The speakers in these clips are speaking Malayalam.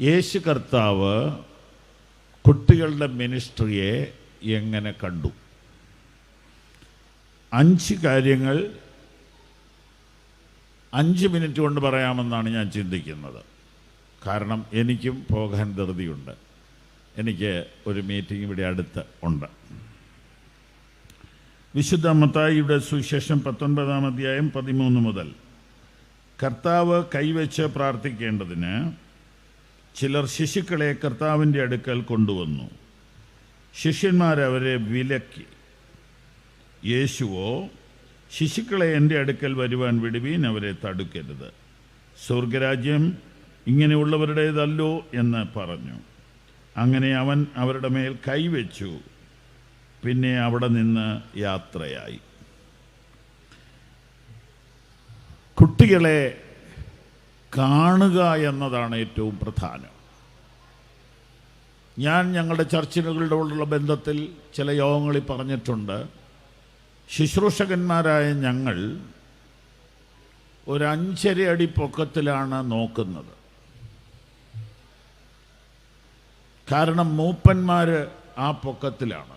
യേശു കർത്താവ് കുട്ടികളുടെ മിനിസ്ട്രിയെ എങ്ങനെ കണ്ടു? അഞ്ച് കാര്യങ്ങൾ അഞ്ച് മിനിറ്റ് കൊണ്ട് പറയാമെന്നാണ് ഞാൻ ചിന്തിക്കുന്നത്. കാരണം എനിക്കും പോകാൻ ധൃതിയുണ്ട്. എനിക്ക് ഒരു മീറ്റിംഗ് ഇവിടെ അടുത്ത് ഉണ്ട്. വിശുദ്ധ മത്തായിയുടെ സുവിശേഷം പത്തൊൻപതാം അധ്യായം പതിമൂന്ന് മുതൽ കർത്താവ് കൈവച്ച് പ്രാർത്ഥിക്കേണ്ടതിന് ചിലർ ശിശുക്കളെ കർത്താവിന്റെ അടുക്കൽ കൊണ്ടുവന്നു. ശിഷ്യന്മാരവരെ വിലക്കി. യേശുവോ ശിശുക്കളെ എന്റെ അടുക്കൽ വരുവാൻ വിടുവീൻ അവരെ തടുക്കരുത്. സ്വർഗരാജ്യം ഇങ്ങനെയുള്ളവരുടേതല്ലോ എന്ന് പറഞ്ഞു. അങ്ങനെ അവൻ അവരുടെ മേൽ കൈവച്ചു. പിന്നെ അവിടെ നിന്ന് യാത്രയായി. കുട്ടികളെ കാണുക എന്നതാണ് ഏറ്റവും പ്രധാനം. ഞാൻ ഞങ്ങളുടെ ചർച്ചിനുകളോടുള്ള ബന്ധത്തിൽ ചില യോഗങ്ങളിൽ പറഞ്ഞിട്ടുണ്ട്. ശുശ്രൂഷകന്മാരായ ഞങ്ങൾ ഒരു അഞ്ചര അടി പൊക്കത്തിലാണ് നോക്കുന്നത്. കാരണം മൂപ്പന്മാർ ആ പൊക്കത്തിലാണ്.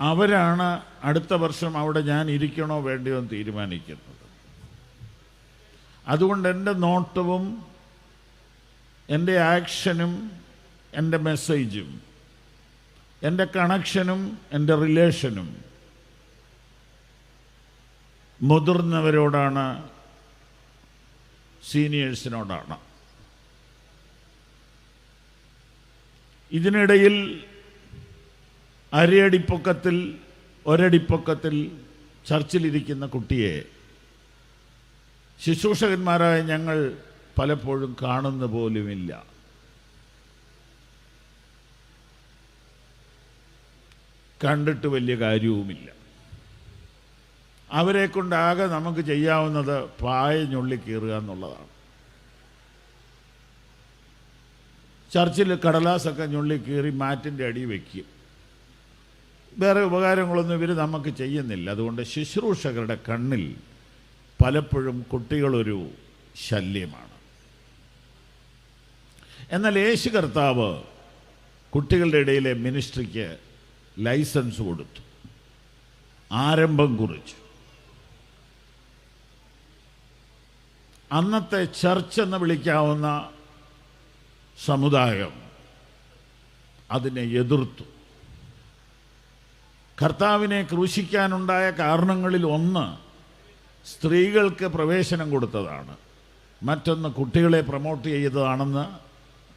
അവരാണ് അടുത്ത വർഷം അവിടെ ഞാൻ ഇരിക്കണോ വേണ്ടിയോ എന്ന് തീരുമാനിക്കുന്നത്. അതുകൊണ്ട് എന്റെ നോട്ടവും എന്റെ ആക്ഷനും എന്റെ മെസ്സേജും എന്റെ കണക്ഷനും എന്റെ റിലേഷനും മുതിർന്നവരോടാണ് സീനിയേഴ്സിനോടാണ്. ഇതിനിടയിൽ അരയടിപ്പൊക്കത്തിൽ ഒരടിപ്പൊക്കത്തിൽ ചർച്ചിലിരിക്കുന്ന കുട്ടിയെ ശുശ്രൂഷകന്മാരായ ഞങ്ങൾ പലപ്പോഴും കാണുന്ന പോലുമില്ല. കണ്ടിട്ട് വലിയ കാര്യവുമില്ല. അവരെ കൊണ്ടാകെ നമുക്ക് ചെയ്യാവുന്നത് പായ ഞുള്ളി കീറുക എന്നുള്ളതാണ്. ചർച്ചിൽ കടലാസൊക്കെ ഞുള്ളി കീറി മാറ്റിന്റെ അടി വയ്ക്കും വേറെ ഉപകാരങ്ങളൊന്നും ഇവർ നമുക്ക് ചെയ്യുന്നില്ല. അതുകൊണ്ട് ശുശ്രൂഷകരുടെ കണ്ണിൽ പലപ്പോഴും കുട്ടികളൊരു ശല്യമാണ്. എന്നാൽ യേശു കർത്താവ് കുട്ടികളുടെ ഇടയിലെ മിനിസ്ട്രിക്ക് ലൈസൻസ് കൊടുത്തു. ആരംഭം കുറിച്ചു. അന്നത്തെ ചർച്ച് എന്ന് വിളിക്കാവുന്ന സമുദായം അതിനെ എതിർത്തു. കർത്താവിനെ ക്രൂശിക്കാനുണ്ടായ കാരണങ്ങളിൽ ഒന്ന് സ്ത്രീകൾക്ക് പ്രവേശനം കൊടുത്തതാണ്. മറ്റൊന്ന് കുട്ടികളെ പ്രൊമോട്ട് ചെയ്തതാണെന്ന്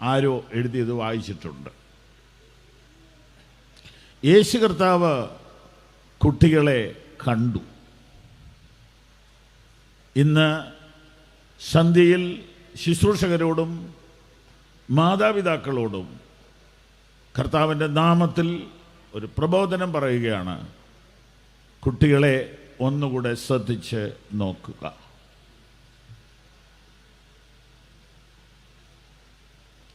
ആരോ എഴുതിയത് വായിച്ചിട്ടുണ്ട്. യേശു കർത്താവ് കുട്ടികളെ കണ്ടു. ഇന്ന് സന്ധ്യയിൽ ശുശ്രൂഷകരോടും മാതാപിതാക്കളോടും കർത്താവിന്റെ നാമത്തിൽ ഒരു പ്രബോധനം പറയുകയാണ്. കുട്ടികളെ ഒന്നുകൂടെ ശ്രദ്ധിച്ച് നോക്കുക.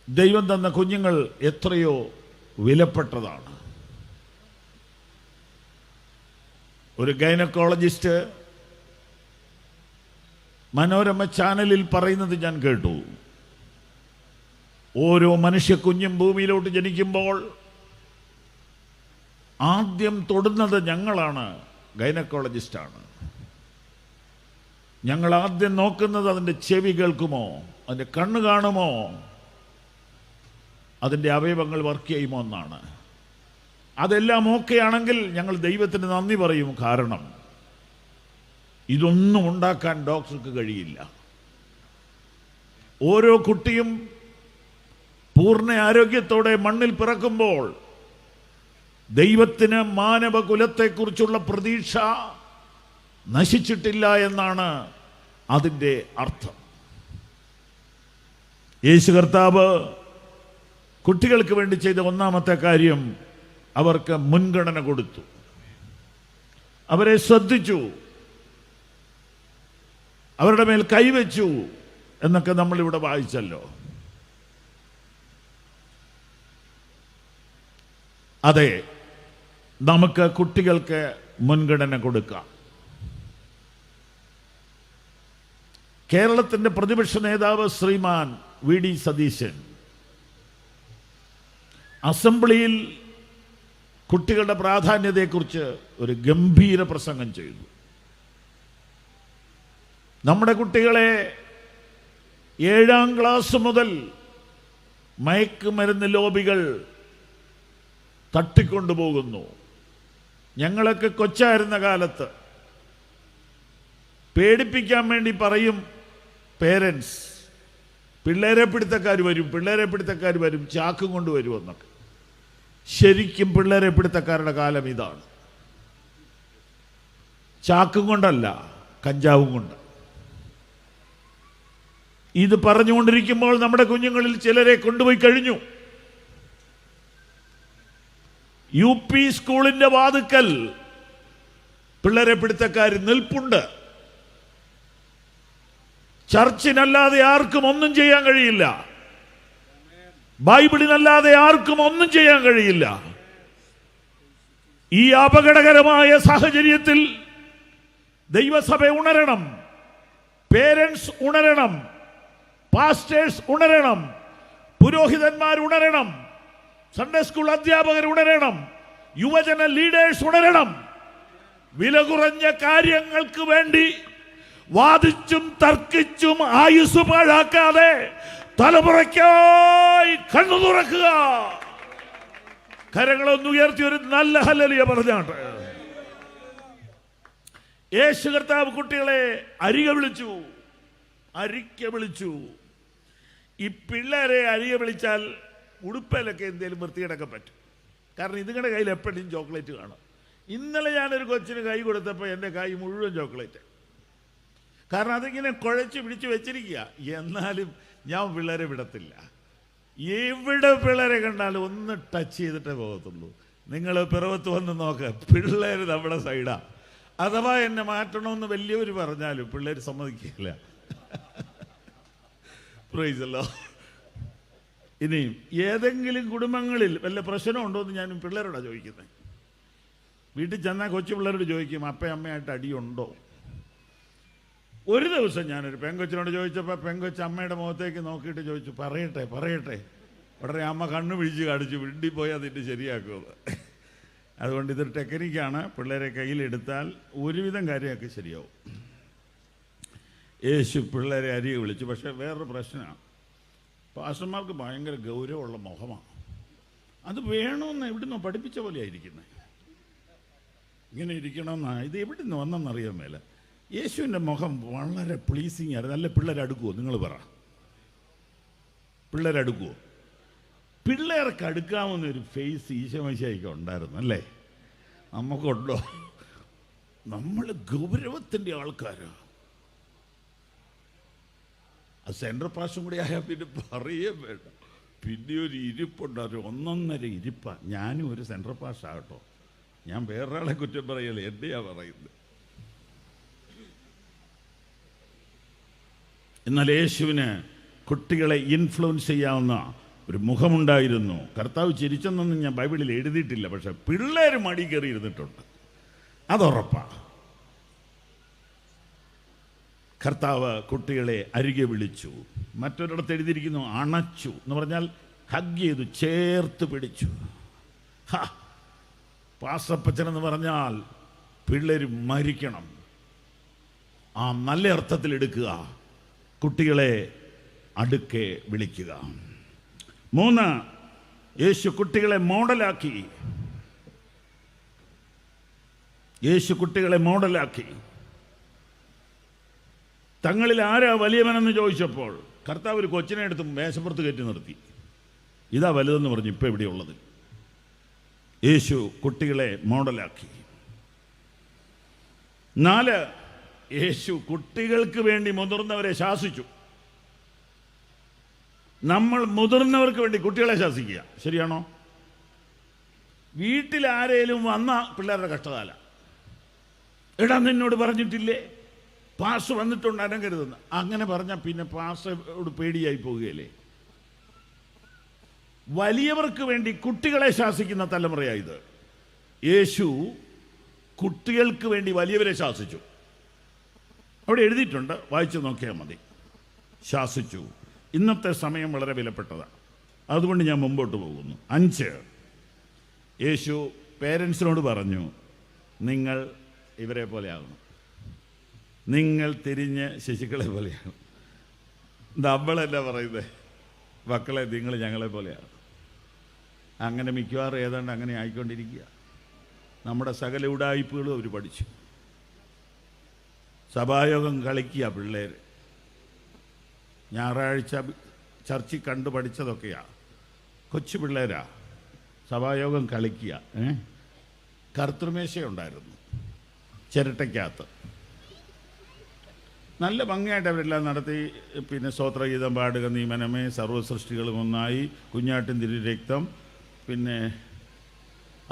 ദൈവം തന്ന കുഞ്ഞുങ്ങൾ എത്രയോ വിലപ്പെട്ടതാണ്. ഒരു ഗൈനക്കോളജിസ്റ്റ് മനോരമ ചാനലിൽ പറയുന്നത് ഞാൻ കേട്ടു. ഓരോ മനുഷ്യ കുഞ്ഞും ഭൂമിയിലോട്ട് ജനിക്കുമ്പോൾ ആദ്യം തൊടുന്നത് ഞങ്ങളാണ്. ഗൈനക്കോളജിസ്റ്റാണ്. ഞങ്ങൾ ആദ്യം നോക്കുന്നത് അതിന്റെ ചെവി കേൾക്കുമോ? അതിന്റെ കണ്ണ് കാണുമോ? അതിന്റെ അവയവങ്ങൾ വർക്ക് ചെയ്യുമോ എന്നാണ്. അതെല്ലാം ഓക്കെ ആണെങ്കിൽ ഞങ്ങൾ ദൈവത്തിന് നന്ദി പറയും കാരണം ഇതൊന്നും ഉണ്ടാക്കാൻ ഡോക്ടർക്ക് കഴിയില്ല. ഓരോ കുട്ടിയും പൂർണ ആരോഗ്യത്തോടെ മണ്ണിൽ പിറക്കുമ്പോൾ ദൈവത്തിന് മാനവകുലത്തെക്കുറിച്ചുള്ള പ്രതീക്ഷ നശിച്ചിട്ടില്ല എന്നാണ് അതിന്റെ അർത്ഥം. യേശു കർത്താവ് കുട്ടികൾക്ക് വേണ്ടി ചെയ്ത ഒന്നാമത്തെ കാര്യം അവർക്ക് മുൻഗണന കൊടുത്തു. അവരെ ശ്രദ്ധിച്ചു. അവരുടെ മേൽ കൈവച്ചു എന്നൊക്കെ നമ്മളിവിടെ വായിച്ചല്ലോ. അതെ നമുക്ക് കുട്ടികൾക്ക് മുൻഗണന കൊടുക്കാം. കേരളത്തിന്റെ പ്രതിപക്ഷ നേതാവ് ശ്രീമാൻ വി ഡി സതീശൻ അസംബ്ലിയിൽ കുട്ടികളുടെ പ്രാധാന്യതയെക്കുറിച്ച് ഒരു ഗംഭീര പ്രസംഗം ചെയ്തു. നമ്മുടെ കുട്ടികളെ ഏഴാം ക്ലാസ് മുതൽ മയക്കുമരുന്ന് ലോബികൾ തട്ടിക്കൊണ്ടുപോകുന്നു. ഞങ്ങളൊക്കെ കൊച്ചായിരുന്ന കാലത്ത് പേടിപ്പിക്കാൻ വേണ്ടി പറയും പേരൻസ് പിള്ളേരെ പിടുത്തക്കാർ വരും പിള്ളേരെ പിടുത്തക്കാർ വരും ചാക്കും കൊണ്ടുവരും എന്നൊക്കെ. ശരിക്കും പിള്ളേരെ പിടുത്തക്കാരുടെ കാലം ഇതാണ്. ചാക്കും കൊണ്ടല്ല കഞ്ചാവും കൊണ്ട്. ഇത് പറഞ്ഞുകൊണ്ടിരിക്കുമ്പോൾ നമ്മുടെ കുഞ്ഞുങ്ങളിൽ ചിലരെ കൊണ്ടുപോയി കഴിഞ്ഞു. യു പി സ്കൂളിന്റെ വാതുക്കൽ. പിള്ളേരെ പിടുത്തക്കാർ നിൽപ്പുണ്ട്. ചർച്ചിനല്ലാതെ ആർക്കും ഒന്നും ചെയ്യാൻ കഴിയില്ല. ബൈബിളിനല്ലാതെ ആർക്കും ഒന്നും ചെയ്യാൻ കഴിയില്ല. ഈ അപകടകരമായ സാഹചര്യത്തിൽ ദൈവസഭ ഉണരണം. പേരൻസ് ഉണരണം. പാസ്റ്റേഴ്സ് ഉണരണം. പുരോഹിതന്മാർ ഉണരണം. സൺഡേ സ്കൂൾ അധ്യാപകർ ഉണരണം. യുവജന ലീഡേഴ്സ് ഉണരണം. വില കുറഞ്ഞ കാര്യങ്ങൾക്ക് വേണ്ടി വാദിച്ചും തർക്കിച്ചും ആയുസ് പാഴാക്കാതെ തലമുറയ്ക്കായി കണ്ണു തുറക്കുക. കരങ്ങളൊന്ന് ഉയർത്തി ഒരു നല്ല ഹല്ലലിയ പറഞ്ഞാണ് യേശു കർത്താവ് കുട്ടികളെ അരിക വിളിച്ചു. അരിക്ക വിളിച്ചു. ഈ പിള്ളേരെ അരിക വിളിച്ചാൽ ഉടുപ്പയിലൊക്കെ എന്തെങ്കിലും വൃത്തികിടക്കാൻ പറ്റും. കാരണം ഇതുങ്ങളുടെ കയ്യിൽ എപ്പോഴും ചോക്ലേറ്റ് കാണും. ഇന്നലെ ഞാനൊരു കൊച്ചിന് കൈ കൊടുത്തപ്പോൾ എന്റെ കൈ മുഴുവൻ ചോക്ലേറ്റ്. കാരണം അതിങ്ങനെ കുഴച്ച് പിടിച്ച് വെച്ചിരിക്കുക എന്നാലും ഞാൻ പിള്ളേരെ വിടത്തില്ല. എവിടെ പിള്ളേരെ കണ്ടാലും ഒന്ന് ടച്ച് ചെയ്തിട്ടേ പോകത്തുള്ളൂ. നിങ്ങൾ പിറവത്ത് വന്ന് നോക്ക് പിള്ളേർ നമ്മുടെ സൈഡാ. അഥവാ എന്നെ മാറ്റണമെന്ന് വലിയവർ പറഞ്ഞാലും പിള്ളേർ സമ്മതിക്കില്ല. പ്രൈസല്ലോ ഇനിയും ഏതെങ്കിലും കുടുംബങ്ങളിൽ വല്ല പ്രശ്നമുണ്ടോ എന്ന് ഞാൻ പിള്ളേരോടാണ് ചോദിക്കുന്നത് വീട്ടിൽ ചെന്നാൽ കൊച്ചു പിള്ളേരോട് ചോദിക്കും അപ്പ അമ്മയായിട്ട് അടിയുണ്ടോ? ഒരു ദിവസം ഞാനൊരു പെങ്കൊച്ചിനോട് ചോദിച്ചപ്പോൾ പെങ്കൊച്ച് അമ്മയുടെ മുഖത്തേക്ക് നോക്കിയിട്ട് ചോദിച്ചു പറയട്ടെ പറയട്ടെ. ഉടനെ അമ്മ കണ്ണു പിഴിച്ച് കടിച്ചു വിണ്ടി പോയി അതിട്ട് ശരിയാക്കുക അതുകൊണ്ട് ഇതൊരു ടെക്നിക്കാണ്. പിള്ളേരെ കയ്യിലെടുത്താൽ ഒരുവിധം കാര്യമൊക്കെ ശരിയാവും. യേശു പിള്ളേരെ അരികെ വിളിച്ചു. പക്ഷേ വേറൊരു പ്രശ്നമാണ്. പാസ്റ്റർമാർക്ക് ഭയങ്കര ഗൗരവമുള്ള മുഖമാണ് അത് വേണമെന്ന് എവിടുന്നോ പഠിപ്പിച്ച പോലെ ആയിരിക്കുന്നത് ഇങ്ങനെ ഇരിക്കണമെന്നാണ് ഇത് എവിടെ നിന്ന് വന്നെന്നറിയാൻ മേല. യേശുവിന്റെ മുഖം വളരെ പ്ലീസിങ് ആയിരുന്നു. നല്ല പിള്ളേരടുക്കുമോ നിങ്ങൾ പറ. പിള്ളേരടുക്കുമോ പിള്ളേർക്ക് അടുക്കാവുന്ന ഒരു ഫേസ് ഈശോമശയ്ക്ക് ഉണ്ടായിരുന്നു അല്ലേ? നമുക്കുണ്ടോ? നമ്മൾ ഗൗരവത്തിന്റെ ആൾക്കാരാ. ആ സെൻട്രൽ പാസും കൂടി ആയാൽ പിന്നെ പറയേ വേണ്ട. പിന്നെ ഒരു ഇരിപ്പുണ്ട്. ഒരു ഒന്നൊന്നര ഇരിപ്പാണ് ഞാനും ഒരു സെൻട്രൽ പാസ് ആകട്ടോ ഞാൻ വേറൊരാളെ കുറ്റം പറയല്ലേ എന്നെയാ പറയുന്നത്. എന്നാൽ യേശുവിന് കുട്ടികളെ ഇൻഫ്ലുവൻസ് ചെയ്യാവുന്ന ഒരു മുഖമുണ്ടായിരുന്നു. കർത്താവ് ചിരിച്ചെന്നൊന്നും ഞാൻ ബൈബിളിൽ എഴുതിയിട്ടില്ല. പക്ഷെ പിള്ളേർ മടി കയറി ഇരുന്നിട്ടുണ്ട്. അതുറപ്പാ കർത്താവ് കുട്ടികളെ അരികെ വിളിച്ചു. മറ്റൊരിടത്ത് എഴുതിയിരിക്കുന്നു അണച്ചു എന്ന് പറഞ്ഞാൽ ഹഗ് ചെയ്തു ചേർത്ത് പിടിച്ചു. ഹ പാസപ്പച്ചൻ എന്ന് പറഞ്ഞാൽ പിള്ളേർ മരിക്കണം. ആ നല്ല അർത്ഥത്തിൽ എടുക്കുക. കുട്ടികളെ അടുക്കെ വിളിക്കുക. മൂന്ന് യേശു കുട്ടികളെ മോഡലാക്കി. യേശു കുട്ടികളെ മോഡലാക്കി. തങ്ങളിൽ ആരാ വലിയവനെന്ന് ചോദിച്ചപ്പോൾ കർത്താവ് ഒരു കൊച്ചിനെ എടുത്ത് മേശപ്പുറത്ത് കയറ്റി നിർത്തി. ഇതാ വലുതെന്ന് പറഞ്ഞു ഇപ്പം എവിടെയുള്ളത് യേശു കുട്ടികളെ മോഡലാക്കി. നാല് യേശു കുട്ടികൾക്ക് വേണ്ടി മുതിർന്നവരെ ശാസിച്ചു. നമ്മൾ മുതിർന്നവർക്ക് വേണ്ടി കുട്ടികളെ ശാസിക്കുക. ശരിയാണോ? വീട്ടിൽ ആരേലും വന്ന പിള്ളേരുടെ കഷ്ടകാല. എടാ നിന്നോട് പറഞ്ഞിട്ടില്ലേ? പാസ് വന്നിട്ടുണ്ട് അനങ്ങരുതെന്ന്. അങ്ങനെ പറഞ്ഞാൽ പിന്നെ പാസ്സോട് പേടിയായി പോവുകയല്ലേ? വലിയവർക്ക് വേണ്ടി കുട്ടികളെ ശാസിക്കുന്ന തലമുറയായത് യേശു കുട്ടികൾക്ക് വേണ്ടി വലിയവരെ ശാസിച്ചു. അവിടെ എഴുതിയിട്ടുണ്ട് വായിച്ചു നോക്കിയാൽ മതി. ശാസിച്ചു. ഇന്നത്തെ സമയം വളരെ വിലപ്പെട്ടതാണ് അതുകൊണ്ട് ഞാൻ മുമ്പോട്ട് പോകുന്നു. അഞ്ച്. യേശു പേരൻസിനോട് പറഞ്ഞു നിങ്ങൾ ഇവരെ പോലെയാകണം നിങ്ങൾ തിരിഞ്ഞ് ശിശുക്കളെ പോലെയാണ്. നമ്മളല്ല പറയുന്നത് മക്കളെ നിങ്ങൾ ഞങ്ങളെ പോലെയാണ്. അങ്ങനെ മിക്കവാറും ഏതാണ്ട് അങ്ങനെ ആയിക്കൊണ്ടിരിക്കുക. നമ്മുടെ സകല ഉടായ്പകളും അവർ പഠിച്ചു. സഭായോഗം കളിക്കുക പിള്ളേർ ഞായറാഴ്ച ചർച്ചിൽ കണ്ടു പഠിച്ചതൊക്കെയാ. കൊച്ചു പിള്ളേരാ. സഭായോഗം കളിക്കുക ഏ? കർത്തൃമേശയുണ്ടായിരുന്നു. ചിരട്ടയ്ക്കകത്ത്. നല്ല ഭംഗിയായിട്ട് അവരെല്ലാം നടത്തി. പിന്നെ സ്തോത്രഗീതം പാടുക നിയമനമേ സർവസൃഷ്ടികളും ഒന്നായി. കുഞ്ഞാട്ടിൻ തിരി രക്തം. പിന്നെ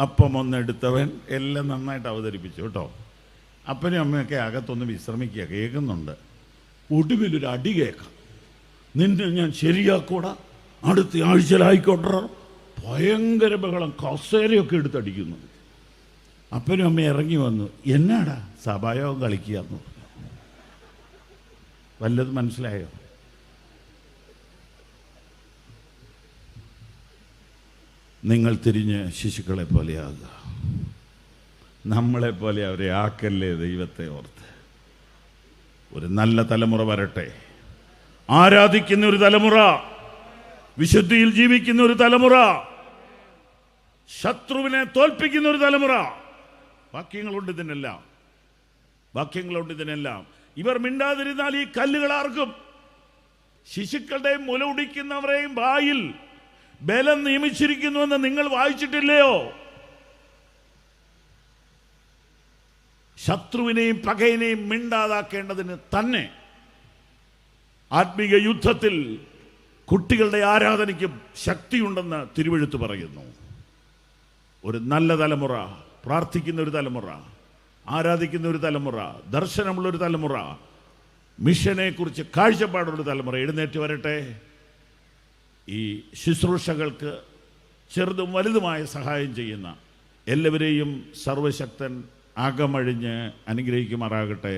അപ്പം ഒന്നെടുത്തവൻ എല്ലാം നന്നായിട്ട് അവതരിപ്പിച്ചു കേട്ടോ. അപ്പനും അമ്മയൊക്കെ അകത്തൊന്ന് വിശ്രമിക്കുക കേൾക്കുന്നുണ്ട്. ഒടുവിലൊരു അടി കേൾക്കാം. നിന്നെ ഞാൻ ശരിയാക്കൂടാ? അടുത്ത ആഴ്ചയിലായിക്കോട്ടെ. ഭയങ്കര ബഹളം. കസേരയൊക്കെ എടുത്തടിക്കുന്നു. അപ്പനും അമ്മയും ഇറങ്ങി വന്നു. എന്നാടാ? സഭായോഗം കളിക്കുക എന്ന് വല്ലത് മനസ്സിലായോ? നിങ്ങൾ തിരിഞ്ഞ് ശിശുക്കളെ പോലെയാകുക. നമ്മളെ പോലെ അവരെ ആക്കല്ലേ ദൈവത്തെ ഓർത്ത്. ഒരു നല്ല തലമുറ വരട്ടെ. ആരാധിക്കുന്ന ഒരു തലമുറ വിശുദ്ധിയിൽ ജീവിക്കുന്ന ഒരു തലമുറ ശത്രുവിനെ തോൽപ്പിക്കുന്ന ഒരു തലമുറ. വാക്യങ്ങളുണ്ട് ഇതിനെല്ലാം. വാക്യങ്ങളുണ്ട് ഇതിനെല്ലാം. ഇവർ മിണ്ടാതിരുന്നാൽ ഈ കല്ലുകൾ ആർക്കും? ശിശുക്കളുടെയും മുല ഉടിക്കുന്നവരെയും വായിൽ ബലം നിയമിച്ചിരിക്കുന്നുവെന്ന് നിങ്ങൾ വായിച്ചിട്ടില്ലയോ? ശത്രുവിനെയും പകയിനെയും മിണ്ടാതാക്കേണ്ടതിന് തന്നെ ആത്മീക യുദ്ധത്തിൽ കുട്ടികളുടെ ആരാധനയ്ക്കും ശക്തിയുണ്ടെന്ന് തിരുവഴുത്ത് പറയുന്നു. ഒരു നല്ല തലമുറ പ്രാർത്ഥിക്കുന്ന ഒരു തലമുറ ആരാധിക്കുന്ന ഒരു തലമുറ ദർശനമുള്ള ഒരു തലമുറ മിഷനെക്കുറിച്ച് കാഴ്ചപ്പാടുള്ളൊരു കാഴ്ചപ്പാടുള്ള തലമുറ എഴുന്നേറ്റ് വരട്ടെ. ഈ ശുശ്രൂഷകൾക്ക് ചെറുതും വലുതുമായ സഹായം ചെയ്യുന്ന എല്ലാവരെയും സർവശക്തൻ അകമഴിഞ്ഞ് അനുഗ്രഹിക്കുമാറാകട്ടെ.